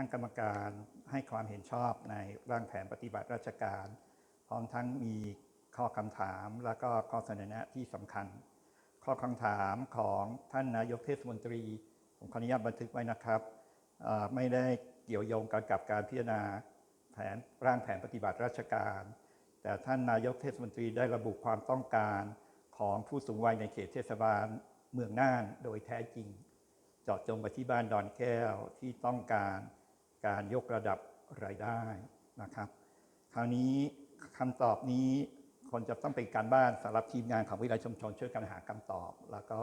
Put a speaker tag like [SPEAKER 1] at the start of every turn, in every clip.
[SPEAKER 1] ทั้งกรรมการให้ความเห็นชอบในร่างแผนปฏิบัติราชการ พร้อมทั้งมีข้อคำถามแล้วก็ข้อเสนอแนะที่สำคัญ ข้อคำถามของท่านนายกเทศมนตรี ผมขออนุญาตบันทึกไว้นะครับไม่ได้เกี่ยวโยงกันกับการพิจารณาแผนร่างแผนปฏิบัติราชการ แต่ท่านนายกเทศมนตรีได้ระบุความต้องการของผู้สูงวัยในเขตเทศบาลเมืองน่านโดยแท้จริง เจาะจงไปที่บ้านดอนแก้วที่ต้องการ การยกระดับรายได้นะครับ คราวนี้คำตอบนี้คนจะต้องเป็นการบ้านสำหรับทีมงานของวิทยาชุมชนช่วยกันหาคำตอบ แล้วก็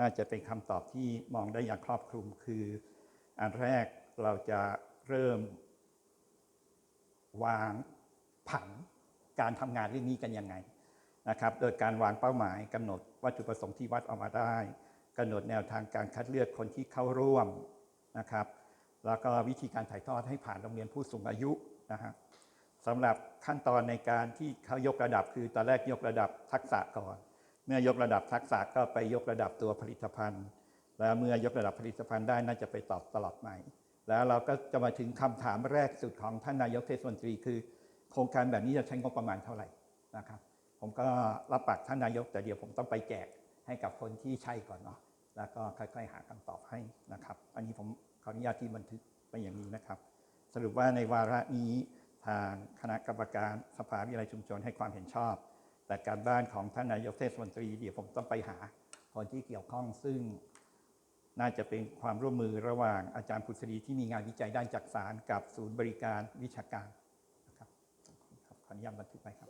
[SPEAKER 1] น่าจะเป็นคำตอบที่มองได้อย่างครอบคลุมคือ อันแรกเราจะเริ่ม วางผังการทำงานเรื่องนี้กันยังไงนะครับ โดยการวางเป้าหมายกำหนดวัตถุประสงค์ที่วัดออกมาได้กำหนดแนวทางการคัดเลือกคนที่เข้าร่วมนะครับ แล้วก็วิธีการถ่ายทอดให้ผ่านโรงเรียนผู้สูงอายุนะฮะสำหรับขั้นตอนในการที่เขายกระดับคือตอนแรกยกระดับทักษะก่อน เมื่อยกระดับทักษะก็ไปยกระดับตัวผลิตภัณฑ์ แล้วเมื่อยกระดับผลิตภัณฑ์ได้น่าจะไปตอบตลอดใหม่ แล้วเราก็จะมาถึงคำถามแรกสุดของท่านนายกเทศมนตรีคือ โครงการแบบนี้จะใช้งบประมาณเท่าไหร่นะครับ ผมก็รับปากท่านนายกแต่เดี๋ยวผมต้องไปแจกให้กับคนที่ใช่ก่อนเนาะ แล้วก็ค่อยๆหาคำตอบให้นะครับ อันนี้ผมขออนุญาตที่บันทึกไปอย่างนี้นะครับ สรุปว่าในวาระนี้ทางคณะกรรมการสภาวิทยาลัยชุมชนให้ความเห็นชอบ แต่การบ้านของท่านนายกเทศมนตรีเดี๋ยวผมต้องไปหาคนที่เกี่ยวข้องซึ่งน่าจะเป็นความร่วมมือระหว่างอาจารย์พุทธรีที่มีงานวิจัยด้านจักสารกับศูนย์บริการวิชาการนะครับขออนุญาตบันทึกไว้ครับ